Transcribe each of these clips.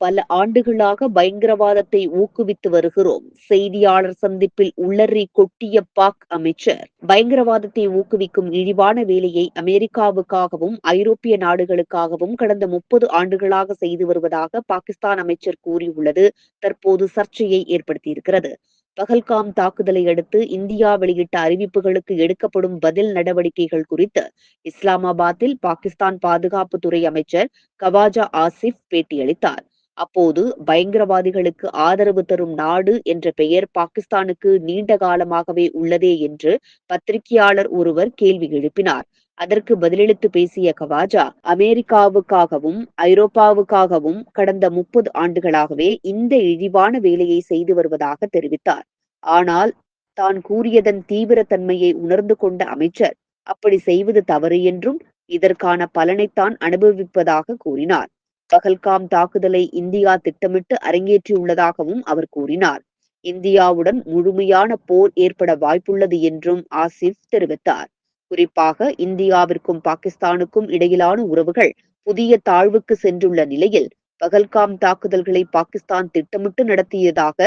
பல ஆண்டுகளாக பயங்கரவாதத்தை ஊக்குவித்து வருகிறோம். செய்தியாளர் சந்திப்பில் உள்ளறி கொட்டிய பாக் அமைச்சர் பயங்கரவாதத்தை ஊக்குவிக்கும் இழிவான வேலையை அமெரிக்காவுக்காகவும் ஐரோப்பிய நாடுகளுக்காகவும் கடந்த முப்பது ஆண்டுகளாக செய்து வருவதாக பாகிஸ்தான் அமைச்சர் கூறியுள்ளது. தற்போது சர்ச்சையை ஏற்படுத்தியிருக்கிறது. பகல்காம் தாக்குதலை அடுத்து இந்தியா வெளியிட்ட அறிவிப்புகளுக்கு எடுக்கப்படும் பதில் நடவடிக்கைகள் குறித்து இஸ்லாமாபாத்தில் பாகிஸ்தான் பாதுகாப்புத்துறை அமைச்சர் கவாஜா ஆசிப் பேட்டியளித்தார். அப்போது பயங்கரவாதிகளுக்கு ஆதரவு தரும் நாடு என்ற பெயர் பாகிஸ்தானுக்கு நீண்ட காலமாகவே உள்ளதே என்று பத்திரிகையாளர் ஒருவர் கேள்வி எழுப்பினார். அதற்கு பதிலளித்து பேசிய கவாஜா அமெரிக்காவுக்காகவும் ஐரோப்பாவுக்காகவும் கடந்த முப்பது ஆண்டுகளாகவே இந்த இழிவான வேலையை செய்து வருவதாக தெரிவித்தார். ஆனால் தான் கூறியதன் தீவிரத்தன்மையை உணர்ந்து கொண்ட அமைச்சர் அப்படி செய்வது தவறு என்றும் இதற்கான பலனைத்தான் அனுபவிப்பதாக கூறினார். பகல்காம் தாக்குதலை இந்தியா திட்டமிட்டு அரங்கேற்றியுள்ளதாகவும் அவர் கூறினார். இந்தியாவுடன் முழுமையான போர் ஏற்பட வாய்ப்புள்ளது என்றும் ஆசிப் தெரிவித்தார். குறிப்பாக இந்தியாவிற்கும் பாகிஸ்தானுக்கும் இடையிலான உறவுகள் புதிய தாழ்வுக்கு சென்றுள்ள நிலையில் பகல்காம் தாக்குதல்களை பாகிஸ்தான் திட்டமிட்டு நடத்தியதாக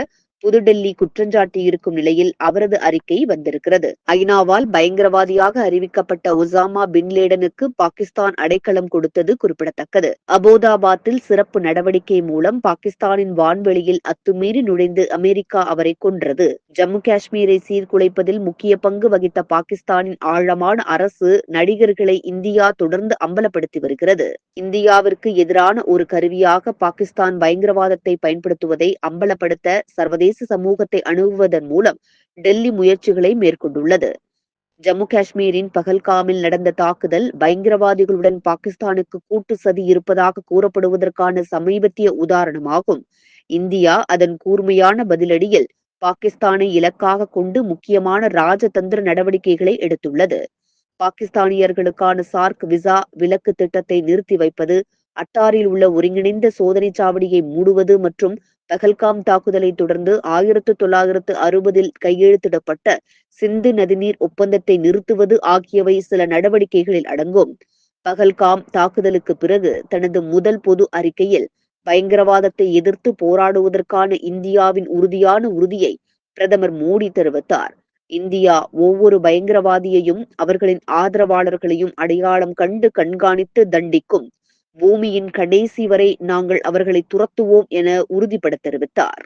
புதுடெல்லி குற்றஞ்சாட்டியிருக்கும் நிலையில் அவரது அறிக்கை வந்திருக்கிறது. ஐநாவால் பயங்கரவாதியாக அறிவிக்கப்பட்ட ஒசாமா பின்லேடனுக்கு பாகிஸ்தான் அடைக்கலம் கொடுத்தது குறிப்பிடத்தக்கது. அபோதாபாத்தில் சிறப்பு நடவடிக்கை மூலம் பாகிஸ்தானின் வான்வெளியில் அத்துமீறி நுழைந்து அமெரிக்கா அவரை கொன்றது. ஜம்மு காஷ்மீரை சீர்குலைப்பதில் முக்கிய பங்கு வகித்த பாகிஸ்தானின் ஆழமான அரசு நடிகர்களை இந்தியா தொடர்ந்து அம்பலப்படுத்தி வருகிறது. இந்தியாவிற்கு எதிரான ஒரு கருவியாக பாகிஸ்தான் பயங்கரவாதத்தை பயன்படுத்துவதை அம்பலப்படுத்த சர்வதேச சர்வதேச சமூகத்தை அணுகுவதன் மூலம் டெல்லி முயற்சிகளை மேற்கொண்டுள்ளது. ஜம்மு காஷ்மீரின் பகல்காமில் நடந்த தாக்குதல் பயங்கரவாதிகளுடன் பாகிஸ்தானுக்கு கூட்டு சதி இருப்பதாக கூறப்படுவதற்கான சமீபத்திய உதாரணமாகும். இந்தியா அதன் கூர்மையான பதிலடியில் பாகிஸ்தானை இலக்காக கொண்டு முக்கியமான ராஜதந்திர நடவடிக்கைகளை எடுத்துள்ளது. பாகிஸ்தானியர்களுக்கான சார்க் விசா விலக்கு திட்டத்தை நிறுத்தி வைப்பது அட்டாரில் உள்ள ஒருங்கிணைந்த சோதனை சாவடியை மூடுவது மற்றும் பகல்காம் தாக்குதலை தொடர்ந்து ஆயிரத்து தொள்ளாயிரத்து அறுபதில் கையெழுத்திடப்பட்ட சிந்து நதிநீர் ஒப்பந்தத்தை நிறுத்துவது ஆகியவை சில நடவடிக்கைகளில் அடங்கும். பகல்காம் தாக்குதலுக்கு பிறகு தனது முதல் பொது அறிக்கையில் பயங்கரவாதத்தை எதிர்த்து போராடுவதற்கான இந்தியாவின் உறுதியான உறுதியை பிரதமர் மோடி தெரிவித்தார். இந்தியா ஒவ்வொரு பயங்கரவாதியையும் அவர்களின் ஆதரவாளர்களையும் அடையாளம் கண்டு கண்காணித்து தண்டிக்கும் பூமியின் கடைசி வரை நாங்கள் அவர்களை துரத்துவோம் என உறுதிபட தெரிவித்தார்